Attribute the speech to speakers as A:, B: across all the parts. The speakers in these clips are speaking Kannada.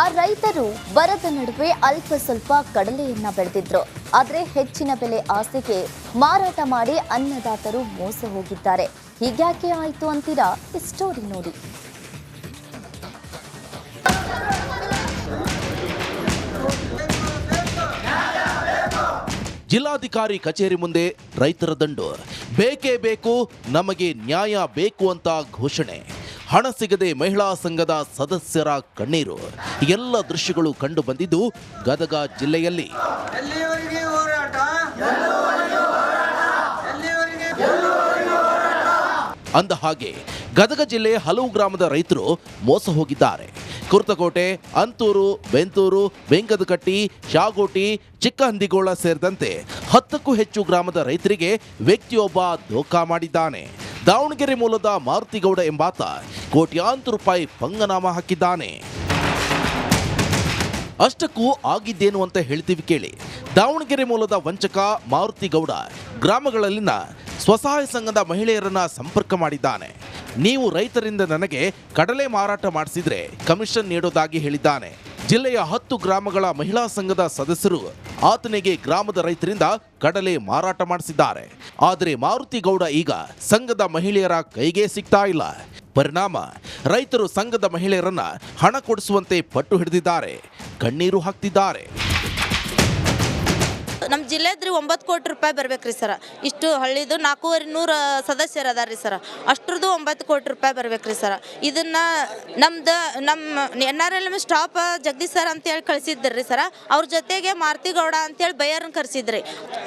A: ಆ ರೈತರು ಬರದ ನಡುವೆ ಅಲ್ಪ ಸ್ವಲ್ಪ ಕಡಲೆಯನ್ನ ಬೆಳೆದಿದ್ರು. ಆದ್ರೆ ಹೆಚ್ಚಿನ ಬೆಲೆ ಆಸೆಗೆ ಮಾರಾಟ ಮಾಡಿ ಅನ್ನದಾತರು ಮೋಸ ಹೋಗಿದ್ದಾರೆ. ಹೀಗ್ಯಾಕೆ ಆಯ್ತು ಅಂತೀರಾ ಈ ಸ್ಟೋರಿ ನೋಡಿ.
B: ಜಿಲ್ಲಾಧಿಕಾರಿ ಕಚೇರಿ ಮುಂದೆ ರೈತರ ದಂಡು. ಬೇಕೇ ಬೇಕು, ನಮಗೆ ನ್ಯಾಯ ಬೇಕು ಅಂತ ಘೋಷಣೆ. ಹಣ ಸಿಗದೆ ಮಹಿಳಾ ಸಂಘದ ಸದಸ್ಯರ ಕಣ್ಣೀರು. ಎಲ್ಲ ದೃಶ್ಯಗಳು ಕಂಡು ಬಂದಿದ್ದು ಗದಗ ಜಿಲ್ಲೆಯಲ್ಲಿ. ಅಂದ ಹಾಗೆ ಗದಗ ಜಿಲ್ಲೆ ಹಲವು ಗ್ರಾಮದ ರೈತರು ಮೋಸ ಹೋಗಿದ್ದಾರೆ. ಕುರ್ತಕೋಟೆ ಅಂತೂರು ಬೆಂತೂರು ವೆಂಕದಕಟ್ಟಿ ಶಾಗೋಟಿ ಚಿಕ್ಕಹಂದಿಗೋಳ ಸೇರಿದಂತೆ ಹತ್ತಕ್ಕೂ ಹೆಚ್ಚು ಗ್ರಾಮದ ರೈತರಿಗೆ ವ್ಯಕ್ತಿಯೊಬ್ಬ ಧೋಕಾ ಮಾಡಿದ್ದಾನೆ. ದಾವಣಗೆರೆ ಮೂಲದ ಮಾರುತಿಗೌಡ ಎಂಬಾತ ಕೋಟ್ಯಾಂತರ ರೂಪಾಯಿ ಪಂಗನಾಮ ಹಾಕಿದ್ದಾನೆ. ಅಷ್ಟಕ್ಕೂ ಆಗಿದ್ದೇನು ಅಂತ ಹೇಳ್ತೀವಿ ಕೇಳಿ. ದಾವಣಗೆರೆ ಮೂಲದ ವಂಚಕ ಮಾರುತಿ ಗೌಡ ಗ್ರಾಮಗಳಲ್ಲಿನ ಸ್ವಸಹಾಯ ಸಂಘದ ಮಹಿಳೆಯರನ್ನ ಸಂಪರ್ಕ ಮಾಡಿದ್ದಾನೆ. ನೀವು ರೈತರಿಂದ ನನಗೆ ಕಡಲೆ ಮಾರಾಟ ಮಾಡಿಸಿದ್ರೆ ಕಮಿಷನ್ ನೀಡೋದಾಗಿ ಹೇಳಿದ್ದಾನೆ. ಜಿಲ್ಲೆಯ ಹತ್ತು ಗ್ರಾಮಗಳ ಮಹಿಳಾ ಸಂಘದ ಸದಸ್ಯರು ಆತನಿಗೆ ಗ್ರಾಮದ ರೈತರಿಂದ ಕಡಲೆ ಮಾರಾಟ ಮಾಡಿಸಿದ್ದಾರೆ. ಆದರೆ ಮಾರುತಿ ಗೌಡ ಈಗ ಸಂಘದ ಮಹಿಳೆಯರ ಕೈಗೆ ಸಿಗ್ತಾ ಇಲ್ಲ. ಪರಿಣಾಮ, ರೈತರು ಸಂಘದ ಮಹಿಳೆಯರನ್ನ ಹಣ ಕೊಡಿಸುವಂತೆ ಪಟ್ಟು ಹಿಡಿದಿದ್ದಾರೆ. ಕಣ್ಣೀರು ಹಾಕ್ತಿದ್ದಾರೆ.
C: ನಮ್ಮ ಜಿಲ್ಲೆದ್ರಿ ಒಂಬತ್ತು ಕೋಟಿ ರೂಪಾಯಿ ಬರ್ಬೇಕ್ರಿ ಸರ. ಇಷ್ಟು ಹಳ್ಳಿದು ನಾಲ್ಕೂವರೆ ನೂರು ಸದಸ್ಯರು ಅದಾರ ರೀ ಸರ. ಅಷ್ಟ್ರದ್ದು ಒಂಬತ್ತು ಕೋಟಿ ರೂಪಾಯಿ ಬರ್ಬೇಕ್ರಿ ಸರ. ಇದನ್ನ ನಮ್ದು ನಮ್ಮ N R L stop Jagadish sir ಅಂತೇಳಿ ಕಳಿಸಿದ್ರಿ ಸರ. ಅವ್ರ ಜೊತೆಗೆ ಮಾರುತಿಗೌಡ ಅಂತೇಳಿ ಬೈಯರ್ನ ಕರೆಸಿದ್ರಿ.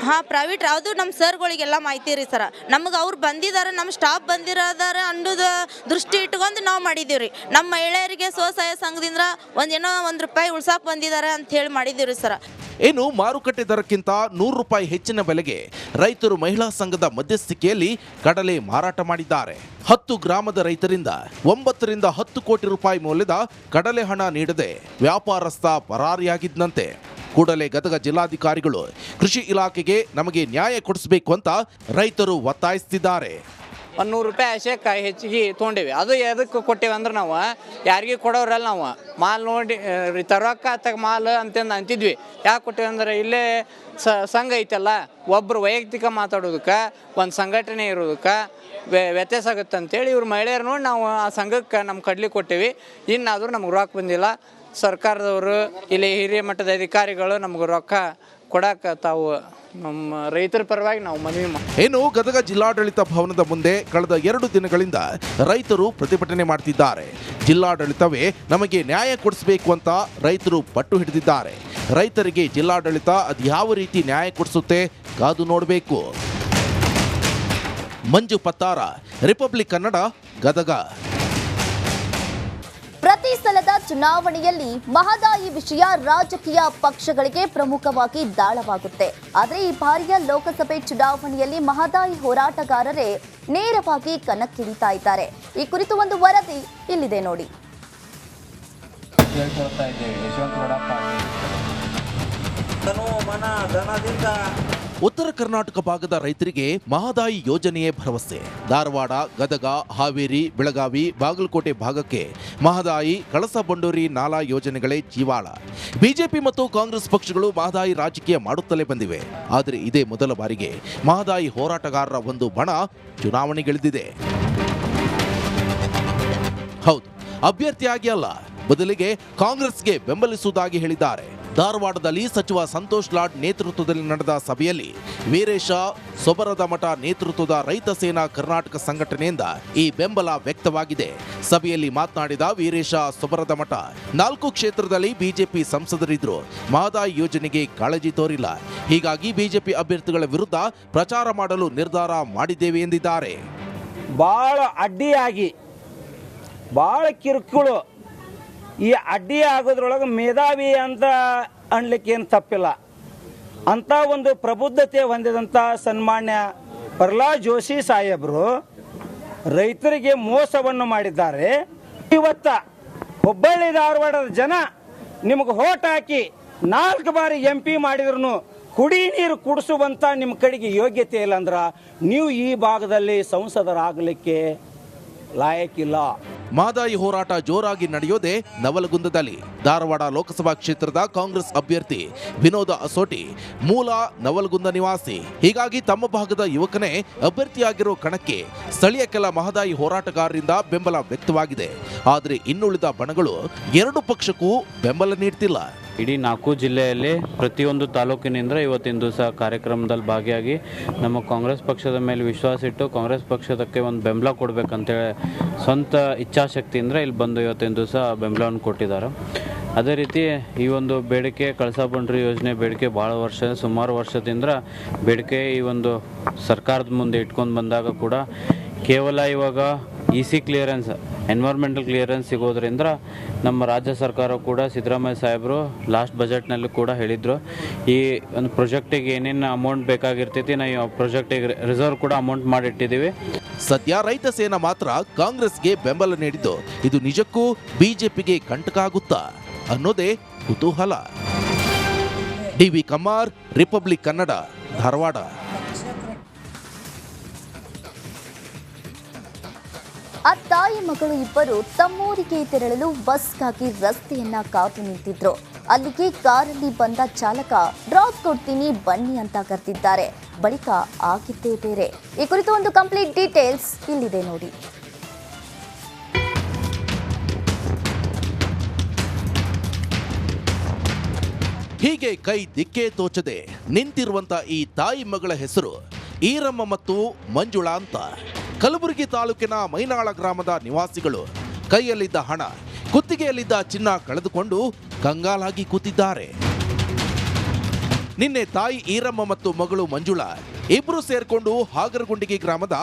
C: ಹಾಂ ಪ್ರೈವೇಟ್ ಯಾವುದು ನಮ್ಮ ಸರ್ಗಳಿಗೆಲ್ಲ ಮಾಹಿತಿ ರೀ ಸರ. ನಮ್ಗೆ ಅವ್ರು ಬಂದಿದ್ದಾರೆ ನಮ್ಮ ಸ್ಟಾಪ್ ಬಂದಿರೋದಾರ ಅನ್ನೋದು ದೃಷ್ಟಿ ಇಟ್ಕೊಂಡು ನಾವು ಮಾಡಿದ್ದೀವಿ ರೀ ನಮ್ಮ ಮಹಿಳೆಯರಿಗೆ ಸ್ವಸಹಾಯ ಸಂಘದಿಂದ ಒಂದೇನೋ ಒಂದು ರೂಪಾಯಿ ಉಳ್ಸಾಕ್ ಬಂದಿದ್ದಾರೆ ಅಂತ ಹೇಳಿ ಮಾಡಿದ್ದೀವಿ ರೀ ಸರ.
B: ಇನ್ನು ಮಾರುಕಟ್ಟೆ ದರಕ್ಕಿಂತ ನೂರು ರೂಪಾಯಿ ಹೆಚ್ಚಿನ ಬೆಲೆಗೆ ರೈತರು ಮಹಿಳಾ ಸಂಘದ ಮಧ್ಯಸ್ಥಿಕೆಯಲ್ಲಿ ಕಡಲೆ ಮಾರಾಟ ಮಾಡಿದ್ದಾರೆ. ಹತ್ತು ಗ್ರಾಮದ ರೈತರಿಂದ ಒಂಬತ್ತರಿಂದ ಹತ್ತು ಕೋಟಿ ರೂಪಾಯಿ ಮೌಲ್ಯದ ಕಡಲೆ ಹಣ ನೀಡದೆ ವ್ಯಾಪಾರಸ್ಥ ಪರಾರಿಯಾಗಿದ್ದಂತೆ. ಕೂಡಲೇ ಗದಗ ಜಿಲ್ಲಾಧಿಕಾರಿಗಳು ಕೃಷಿ ಇಲಾಖೆಗೆ ನಮಗೆ ನ್ಯಾಯ ಕೊಡಿಸಬೇಕು ಅಂತ ರೈತರು ಒತ್ತಾಯಿಸುತ್ತಿದ್ದಾರೆ
D: ಒಂದು ನೂರು ರೂಪಾಯಿ ಆಶೆಕ್ಕೆ ಹೆಚ್ಚಿಗೆ ತೊಗೊಂಡೇವಿ. ಅದು ಎದಕ್ಕೆ ಕೊಟ್ಟೇವೆ ಅಂದ್ರೆ ನಾವು ಯಾರಿಗೆ ಕೊಡೋರಲ್ಲ ನಾವು. ಮಾಲ್ ನೋಡಿ ತರೋಕ್ಕ ತಗ ಮಾಲ್ ಅಂತಂದು ಅಂತಿದ್ವಿ. ಯಾಕೆ ಕೊಟ್ಟೇವೆ ಅಂದ್ರೆ ಇಲ್ಲೇ ಸಂಘ ಐತಲ್ಲ ಒಬ್ಬರು ವೈಯಕ್ತಿಕ ಮಾತಾಡೋದಕ್ಕೆ, ಒಂದು ಸಂಘಟನೆ ಇರೋದಕ್ಕೆ ವ್ಯ- ವ್ಯತ್ಯಾಸ ಆಗುತ್ತೆ ಅಂತೇಳಿ ಇವ್ರು ಮಹಿಳೆಯರು ನೋಡಿ ನಾವು ಆ ಸಂಘಕ್ಕೆ ನಮ್ಮ ಕಡ್ಲಿ ಕೊಟ್ಟೇವಿ. ಇನ್ನಾದರೂ ನಮ್ಗೆ ರೊಕ್ಕ ಬಂದಿಲ್ಲ. ಸರ್ಕಾರದವರು, ಇಲ್ಲಿ ಹಿರಿಯ ಮಟ್ಟದ ಅಧಿಕಾರಿಗಳು ನಮ್ಗೆ ರೊಕ್ಕ ಕೊಡಕ್ಕೆ ತಾವು ನಮ್ಮ ರೈತರ ಪರವಾಗಿ ನಾವು ಮನವಿ ಏನು
B: ಇನ್ನು ಗದಗ ಜಿಲ್ಲಾಡಳಿತ ಭವನದ ಮುಂದೆ ಕಳೆದ ಎರಡು ದಿನಗಳಿಂದ ರೈತರು ಪ್ರತಿಭಟನೆ ಮಾಡ್ತಿದ್ದಾರೆ. ಜಿಲ್ಲಾಡಳಿತವೇ ನಮಗೆ ನ್ಯಾಯ ಕೊಡಿಸಬೇಕು ಅಂತ ರೈತರು ಪಟ್ಟು ಹಿಡಿದಿದ್ದಾರೆ. ರೈತರಿಗೆ ಜಿಲ್ಲಾಡಳಿತ ಅದು ಯಾವ ರೀತಿ ನ್ಯಾಯ ಕೊಡಿಸುತ್ತೆ ಕಾದು ನೋಡಬೇಕು. ಮಂಜು ಪತ್ತಾರ, ರಿಪಬ್ಲಿಕ್ ಕನ್ನಡ, ಗದಗ.
A: ಪ್ರತಿ ಸಲದ ಚುನಾವಣೆಯಲ್ಲಿ ಮಹದಾಯಿ ವಿಷಯ ರಾಜಕೀಯ ಪಕ್ಷಗಳಿಗೆ ಪ್ರಮುಖವಾಗಿ ದಾಳವಾಗುತ್ತೆ. ಆದರೆ ಈ ಬಾರಿಯ ಲೋಕಸಭೆ ಚುನಾವಣೆಯಲ್ಲಿ ಮಹದಾಯಿ ಹೋರಾಟಗಾರರೇ ನೇರವಾಗಿ ಕಣಕ್ಕಿಳಿತಾ ಇದ್ದಾರೆ. ಈ ಕುರಿತು ಒಂದು ವರದಿ ಇಲ್ಲಿದೆ ನೋಡಿ.
E: ಯಶವಂತಗೌಡ
B: ಉತ್ತರ ಕರ್ನಾಟಕ ಭಾಗದ ರೈತರಿಗೆ ಮಹದಾಯಿ ಯೋಜನೆಯೇ ಭರವಸೆ. ಧಾರವಾಡ, ಗದಗ, ಹಾವೇರಿ, ಬೆಳಗಾವಿ, ಬಾಗಲಕೋಟೆ ಭಾಗಕ್ಕೆ ಮಹದಾಯಿ, ಕಳಸ ಬಂಡೂರಿ ನಾಲಾ ಯೋಜನೆಗಳೇ ಜೀವಾಳ. ಬಿಜೆಪಿ ಮತ್ತು ಕಾಂಗ್ರೆಸ್ ಪಕ್ಷಗಳು ಮಹದಾಯಿ ರಾಜಕೀಯ ಮಾಡುತ್ತಲೇ ಬಂದಿವೆ. ಆದರೆ ಇದೇ ಮೊದಲ ಬಾರಿಗೆ ಮಹದಾಯಿ ಹೋರಾಟಗಾರರ ಒಂದು ಬಣ ಚುನಾವಣೆಗಿಳಿದಿದೆ. ಹೌದು, ಅಭ್ಯರ್ಥಿಯಾಗಿ ಅಲ್ಲ, ಬದಲಿಗೆ ಕಾಂಗ್ರೆಸ್ಗೆ ಬೆಂಬಲಿಸುವುದಾಗಿ ಹೇಳಿದ್ದಾರೆ. ಧಾರವಾಡದಲ್ಲಿ ಸಚಿವ ಸಂತೋಷ್ ಲಾಡ್ ನೇತೃತ್ವದಲ್ಲಿ ನಡೆದ ಸಭೆಯಲ್ಲಿ ವೀರೇಶ ಸೊಬರದ ಮಠ ನೇತೃತ್ವದ ರೈತ ಸೇನಾ ಕರ್ನಾಟಕ ಸಂಘಟನೆಯಿಂದ ಈ ಬೆಂಬಲ ವ್ಯಕ್ತವಾಗಿದೆ. ಸಭೆಯಲ್ಲಿ ಮಾತನಾಡಿದ ವೀರೇಶ ಸೊಬರದ ಮಠ, ನಾಲ್ಕು ಕ್ಷೇತ್ರದಲ್ಲಿ ಬಿಜೆಪಿ ಸಂಸದರಿದ್ರು, ಮಹದಾಯಿ ಯೋಜನೆಗೆ ಕಾಳಜಿ ತೋರಿಲ್ಲ. ಹೀಗಾಗಿ ಬಿಜೆಪಿ ಅಭ್ಯರ್ಥಿಗಳ ವಿರುದ್ಧ ಪ್ರಚಾರ ಮಾಡಲು ನಿರ್ಧಾರ ಮಾಡಿದ್ದೇವೆ ಎಂದಿದ್ದಾರೆ.
F: ಬಹಳ ಅಡ್ಡಿಯಾಗಿ ಬಹಳ ಕಿರುಕುಳು ಈ ಅಡ್ಡಿ ಆಗೋದ್ರೊಳಗೆ ಮೇಧಾವಿ ಅಂತ ಅನ್ಲಿಕ್ಕೆ ಏನು ತಪ್ಪಿಲ್ಲ. ಅಂತ ಒಂದು ಪ್ರಬುದ್ಧತೆ ಹೊಂದಿದಂಥ ಸನ್ಮಾನ್ಯ ಪ್ರಹ್ಲಾದ್ ಜೋಶಿ ಸಾಹೇಬರು ರೈತರಿಗೆ ಮೋಸವನ್ನು ಮಾಡಿದ್ದಾರೆ. ಇವತ್ತ ಹುಬ್ಬಳ್ಳಿ ಧಾರವಾಡದ ಜನ ನಿಮಗೆ ಹೋಟ್ ಹಾಕಿ ನಾಲ್ಕು ಬಾರಿ ಎಂ ಪಿ ಮಾಡಿದ್ರು ಕುಡಿ ನೀರು ಕುಡಿಸುವಂತ ನಿಮ್ಮ ಕಡೆಗೆ ಯೋಗ್ಯತೆ ಇಲ್ಲ ಅಂದ್ರ ನೀವು ಈ ಭಾಗದಲ್ಲಿ ಸಂಸದರಾಗಲಿಕ್ಕೆ ಲಾಯಕ್ಕಿಲ್ಲ.
B: ಮಹದಾಯಿ ಹೋರಾಟ ಜೋರಾಗಿ ನಡೆಯೋದೇ ನವಲಗುಂದದಲ್ಲಿ. ಧಾರವಾಡ ಲೋಕಸಭಾ ಕ್ಷೇತ್ರದ ಕಾಂಗ್ರೆಸ್ ಅಭ್ಯರ್ಥಿ ವಿನೋದ ಅಸೋಟಿ ಮೂಲ ನವಲಗುಂದ ನಿವಾಸಿ. ಹೀಗಾಗಿ ತಮ್ಮ ಭಾಗದ ಯುವಕನೇ ಅಭ್ಯರ್ಥಿಯಾಗಿರೋ ಕಣಕ್ಕೆ ಸ್ಥಳೀಯ ಕೆಲ ಮಹದಾಯಿ ಹೋರಾಟಗಾರರಿಂದ ಬೆಂಬಲ ವ್ಯಕ್ತವಾಗಿದೆ. ಆದರೆ ಇನ್ನುಳಿದ ಬಣಗಳು ಎರಡು ಪಕ್ಷಕ್ಕೂ ಬೆಂಬಲ ನೀಡ್ತಿಲ್ಲ.
G: ಇಡೀ ನಾಲ್ಕು ಜಿಲ್ಲೆಯಲ್ಲಿ ಪ್ರತಿಯೊಂದು ತಾಲೂಕಿನಿಂದ ಇವತ್ತಿನ ದಿವಸ ಕಾರ್ಯಕ್ರಮದಲ್ಲಿ ಭಾಗಿಯಾಗಿ ನಮ್ಮ ಕಾಂಗ್ರೆಸ್ ಪಕ್ಷದ ಮೇಲೆ ವಿಶ್ವಾಸ ಇಟ್ಟು ಕಾಂಗ್ರೆಸ್ ಪಕ್ಷದಕ್ಕೆ ಒಂದು ಬೆಂಬಲ ಕೊಡಬೇಕಂತೇಳಿ ಸ್ವಂತ ಇಚ್ಛಾಶಕ್ತಿಯಿಂದ ಇಲ್ಲಿ ಬಂದು ಇವತ್ತಿನ ದಿವಸ ಬೆಂಬಲವನ್ನು ಕೊಟ್ಟಿದ್ದಾರೆ. ಅದೇ ರೀತಿ ಈ ಒಂದು ಬೇಡಿಕೆ ಕಳಸಾ ಬಂಡ್ರಿ ಯೋಜನೆ ಬೇಡಿಕೆ ಭಾಳ ವರ್ಷ, ಸುಮಾರು ವರ್ಷದಿಂದ ಬೇಡಿಕೆ ಈ ಒಂದು ಸರ್ಕಾರದ ಮುಂದೆ ಇಟ್ಕೊಂಡು ಬಂದಾಗ ಕೂಡ ಕೇವಲ ಇವಾಗ E C clearance environmental clearance ಸಿಗೋದ್ರಿಂದ ನಮ್ಮ ರಾಜ್ಯ ಸರ್ಕಾರ ಕೂಡ ಸಿದ್ದರಾಮಯ್ಯ ಸಾಹೇಬರು ಲಾಸ್ಟ್ ಬಜೆಟ್ನಲ್ಲಿ ಕೂಡ ಹೇಳಿದರು. ಈ ಒಂದು ಪ್ರೊಜೆಕ್ಟಿಗೆ ಏನೇನು ಅಮೌಂಟ್ ಬೇಕಾಗಿರ್ತೈತಿ ನಾವು ಪ್ರೊಜೆಕ್ಟಿಗೆ ರಿಸರ್ವ್ ಕೂಡ ಅಮೌಂಟ್ ಮಾಡಿಟ್ಟಿದ್ದೀವಿ.
B: ಸದ್ಯ ರೈತ ಸೇನಾ ಮಾತ್ರ ಕಾಂಗ್ರೆಸ್ಗೆ ಬೆಂಬಲ ನೀಡಿದ್ದು. ಇದು ನಿಜಕ್ಕೂ ಬಿಜೆಪಿಗೆ ಕಂಟಕ ಆಗುತ್ತಾ ಅನ್ನೋದೇ ಕುತೂಹಲ. ಡಿವಿ ಕಮಾರ್ ರಿಪಬ್ಲಿಕ್ ಕನ್ನಡ ಧಾರವಾಡ.
A: ಆ ತಾಯಿ ಮಗಳು ಇಬ್ಬರು ತಮ್ಮೂರಿಗೆ ತೆರಳಲು ಬಸ್ಗಾಗಿ ರಸ್ತೆಯನ್ನ ಕಾದು ನಿಂತಿದ್ರು. ಅಲ್ಲಿಗೆ ಕಾರಲ್ಲಿ ಬಂದ ಚಾಲಕ, ಡ್ರಾಪ್ ಕೊಡ್ತೀನಿ, ಬನ್ನಿ ಅಂತ ಕರೆದಿದ್ದಾರೆ. ಬಳಿಕ ಆಗಿದ್ದೇ ಬೇರೆ. ಈ ಕುರಿತು ಒಂದು ಕಂಪ್ಲೀಟ್ ಡೀಟೇಲ್ಸ್ ಇಲ್ಲಿದೆ ನೋಡಿ.
B: ಹೀಗೆ ಕೈ ದಿಕ್ಕೇ ತೋಚದೆ ನಿಂತಿರುವಂತ ಈ ತಾಯಿ ಮಗಳ ಹೆಸರು ಈರಮ್ಮ ಮತ್ತು ಮಂಜುಳಾ ಅಂತ. ಕಲಬುರಗಿ ತಾಲೂಕಿನ ಮೈನಾಳ ಗ್ರಾಮದ ನಿವಾಸಿಗಳು ಕೈಯಲ್ಲಿದ್ದ ಹಣ, ಕುತ್ತಿಗೆಯಲ್ಲಿದ್ದ ಚಿನ್ನ ಕಳೆದುಕೊಂಡು ಕಂಗಾಲಾಗಿ ಕೂತಿದ್ದಾರೆ. ನಿನ್ನೆ ತಾಯಿ ಈರಮ್ಮ ಮತ್ತು ಮಗಳು ಮಂಜುಳಾ ಇಬ್ರು ಸೇರ್ಕೊಂಡು ಹಾಗರಗುಂಡಿಗೆ ಗ್ರಾಮದ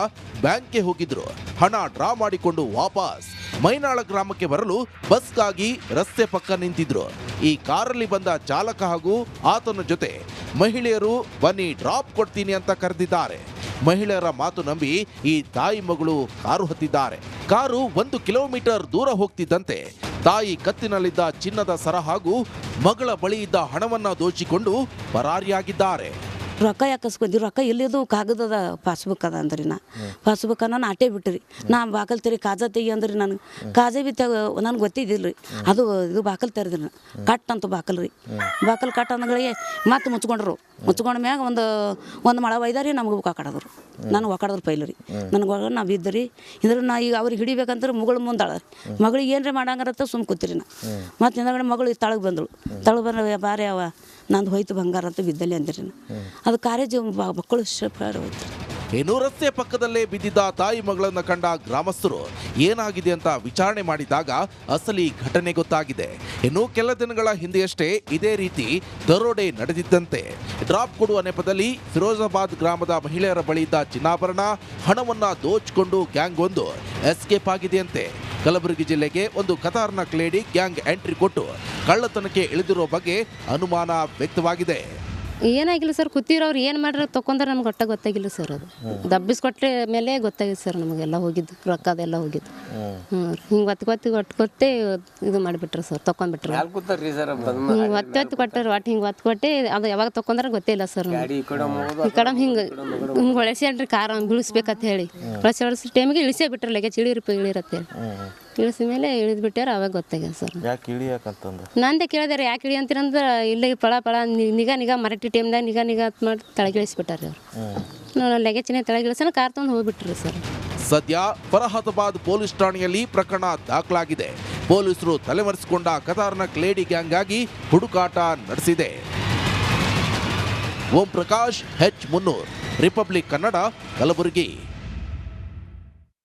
B: ಬ್ಯಾಂಕ್ಗೆ ಹೋಗಿದ್ರು. ಹಣ ಡ್ರಾ ಮಾಡಿಕೊಂಡು ವಾಪಸ್ ಮೈನಾಳ ಗ್ರಾಮಕ್ಕೆ ಬರಲು ಬಸ್ಗಾಗಿ ರಸ್ತೆ ಪಕ್ಕ ನಿಂತಿದ್ರು. ಈ ಕಾರಲ್ಲಿ ಬಂದ ಚಾಲಕ ಹಾಗೂ ಆತನ ಜೊತೆ ಮಹಿಳೆಯರು ಬನ್ನಿ ಡ್ರಾಪ್ ಕೊಡ್ತೀನಿ ಅಂತ ಕರೆದಿದ್ದಾರೆ. ಮಹಿಳೆಯರ ಮಾತು ನಂಬಿ ಈ ತಾಯಿ ಮಗಳು ಕಾರು ಹತ್ತಿದ್ದಾರೆ. ಕಾರು ಒಂದು ಕಿಲೋಮೀಟರ್ ದೂರ ಹೋಗ್ತಿದ್ದಂತೆ. ತಾಯಿ ಕತ್ತಿನಲ್ಲಿದ್ದ ಚಿನ್ನದ ಸರ ಹಾಗೂ ಮಗಳ ಬಳಿ ಇದ್ದ ಹಣವನ್ನ ದೋಚಿಕೊಂಡು ಪರಾರಿಯಾಗಿದ್ದಾರೆ.
H: ರೊಕ್ಕ ಯಾಕಸ್ಕೊಂಡಿ ರೊಕ್ಕ ಎಲ್ಲಿದು? ಕಾಗದದ ಪಾಸ್ಬುಕ್ ಅದ ಅಂದ್ರಿ ನಾ. ಪಾಸ್ಬುಕ್ ಅನ್ನೋ ನಾಟೇ ಬಿಟ್ರಿ. ನಾ ಬಾಕಲ್ ತೆರಿ ಕಾಜ ತೆಗಿ ಅಂದ್ರಿ ನನಗೆ ಕಾಜ ಬಿ ತೆಗ ನನಗೆ ಗೊತ್ತಿದ್ದಿಲ್ಲ ರೀ ಅದು ಇದು ಬಾಕಲ್ ತೆರೆದ್ರಿ ಕಟ್ ಅಂತ ಬಾಕಲ್ ರೀ. ಬಾಕಲ್ ಕಟ್ ಅಂದ್ಗಳಿಗೆ ಮತ್ತೆ ಮುಚ್ಕೊಂಡ್ರು. ಮುಚ್ಕೊಂಡ ಮ್ಯಾಗ ಒಂದು ಒಂದು ಮಳ ಒಯ್ದಾರಿ ನಮಗೆ ವಾಕಡದ್ರು ನನಗೆ ಒಕ್ಕಾಡದ್ರು ಪೈಲು ರೀ ನನಗೆ ಒಳಗೆ ನಾವು ಬಿದ್ದರಿ ಇದ್ರ ನಾ ಈಗ ಅವ್ರಿಗೆ ಹಿಡಿಬೇಕಂದ್ರೆ ಮಗಳು ಮುಂದಾಳ. ಮಗಳಿಗೆ ಏನ್ರಿ ಮಾಡಂಗಾರತ್ತ ಸುಮ್ ಕೂತಿರಿ ನಾ. ಮತ್ತೆ ಹಿಂದಗಡೆ ಮಗಳು ತಳಗೆ ಬಂದಳು. ತಳಗೆ ಬಂದ್ರೆ ಬಾರಿ ಅವ ನಂದು ಹೋಯ್ತು ಬಂಗಾರ ಅಂತ ಬಿದ್ದಲ್ಲಿ ಅಂದ್ರಿ ನಾ. ಅದು ಕಾರ್ಯ ಮಕ್ಕಳು
B: ಏನು ರಸ್ತೆ ಪಕ್ಕದಲ್ಲೇ ಬಿದ್ದಿದ್ದ ತಾಯಿ ಮಗಳನ್ನು ಕಂಡ ಗ್ರಾಮಸ್ಥರು ಏನಾಗಿದೆ ಅಂತ ವಿಚಾರಣೆ ಮಾಡಿದಾಗ ಅಸಲಿ ಘಟನೆ ಗೊತ್ತಾಗಿದೆ. ಇನ್ನು ಕೆಲ ದಿನಗಳ ಹಿಂದೆಯಷ್ಟೇ ಇದೇ ರೀತಿ ದರೋಡೆ ನಡೆದಿದ್ದಂತೆ. ಡ್ರಾಪ್ ಕೊಡುವ ನೆಪದಲ್ಲಿ ಫಿರೋಜಾಬಾದ್ ಗ್ರಾಮದ ಮಹಿಳೆಯರ ಬಳಿ ಇದ್ದ ಚಿನ್ನಾಭರಣ, ಹಣವನ್ನ ದೋಚಿಕೊಂಡು ಗ್ಯಾಂಗ್ ಒಂದು ಎಸ್ಕೇಪ್ ಆಗಿದೆಯಂತೆ. ಕಲಬುರಗಿ ಜಿಲ್ಲೆಗೆ ಒಂದು ಕತಾರ್ನಕ್ ಲೇಡಿ ಗ್ಯಾಂಗ್ ಎಂಟ್ರಿ ಕೊಟ್ಟು ಕಳ್ಳತನಕ್ಕೆ ಇಳಿದಿರುವ ಬಗ್ಗೆ ಅನುಮಾನ ವ್ಯಕ್ತವಾಗಿದೆ.
I: ಏನಾಗಿಲ್ಲ ಸರ್ ಕೂತಿರೋರು ಏನು ಮಾಡ್ರ ತೊಕೊಂಡ್ರೆ ನಮ್ಗೆ ಒಟ್ಟ ಗೊತ್ತಾಗಿಲ್ಲ ಸರ್ ಅದು. ದಬ್ಬಿಸ್ಕೊಟ್ಟೆ ಮೇಲೆ ಗೊತ್ತಾಗಿದೆ ಸರ್ ನಮಗೆಲ್ಲ ಹೋಗಿದ್ದು ರೊಕ್ಕ ಅದೆಲ್ಲ ಹೋಗಿದ್ದು. ಹ್ಞೂ ಹಿಂಗೆ ಒತ್ತಿ ಒತ್ತಿ ಒಟ್ಟು ಕೊಟ್ಟೆ ಇದು ಮಾಡಿಬಿಟ್ರು ಸರ್ ತೊಕೊಂಡ್ಬಿಟ್ರು. ಹಿಂಗೆ ಒತ್ತಿ ಒತ್ತಿ ಕೊಟ್ಟರು ಒಟ್ಟು ಹಿಂಗೆ ಒತ್ತು ಕೊಟ್ಟೆ ಅದು ಯಾವಾಗ ತೊಕೊಂಡ್ರೆ ಗೊತ್ತೇ ಇಲ್ಲ ಸರ್ ನಮ್ಗೆ. ಈ ಕಡೆ ಹಿಂಗೆ ಹಿಂಗೆ ಹೊಳೆಸ್ಯಾನ್ರಿ ಕಾರ್ ಬಿಳಿಸ್ಬೇಕಂತ ಹೇಳಿ. ಹೊಳಸಿ ಹೊಳಸಿ ಟೈಮಿಗೆ ಇಳಿಸೇ ಬಿಟ್ರು ಲಗೇಜ್ ಇಳಿರಪ್ಪ ಇಳಿರತ್ತೆ ಇಳಿಸಿದ ಮೇಲೆ ಇಳಿದು ಬಿಟ್ಟಾರ ಅವಾಗ ಗೊತ್ತಾಗ್ಯದ ಸರ್.
E: ಯಾಕೆ ಅಂತಂದ್ರೆ
I: ನಂದೆ ಕೇಳಿದಾರೆ ಯಾಕೆ ಇಳಿ ಅಂತೀರಂದ್ರೆ ಇಲ್ಲಿ ಪಳ ಪಳ ನಿ- ನಿಗಾ ನಿಗಾ ಮರಾಠಿ ಟೈಮ್ದಾಗ ನಿಗಾ ನಿಗಾ ಅಂತ ಮಾಡಿ ತಳಗಿಳಿಸ್ಬಿಟ್ಟಾರೆ ಅವ್ರು ನಾನು ಲಗೇಜಿನ ತಳಗಿಳಿಸಲ್ಲ ಕಾರ್ ತೊಗೊಂಡು ಹೋಗ್ಬಿಟ್ರಿ ಸರ್.
B: ಸದ್ಯ ಫರಹಾದಾಬಾದ್ ಪೊಲೀಸ್ ಠಾಣೆಯಲ್ಲಿ ಪ್ರಕರಣ ದಾಖಲಾಗಿದೆ. ಪೊಲೀಸರು ತಲೆಮರೆಸಿಕೊಂಡ ಕತಾರ್ನಕ್ ಲೇಡಿ ಗ್ಯಾಂಗ್ ಆಗಿ ಹುಡುಕಾಟ ನಡೆಸಿದೆ. Om Prakash H Munnur Republic Kannada Kalaburagi.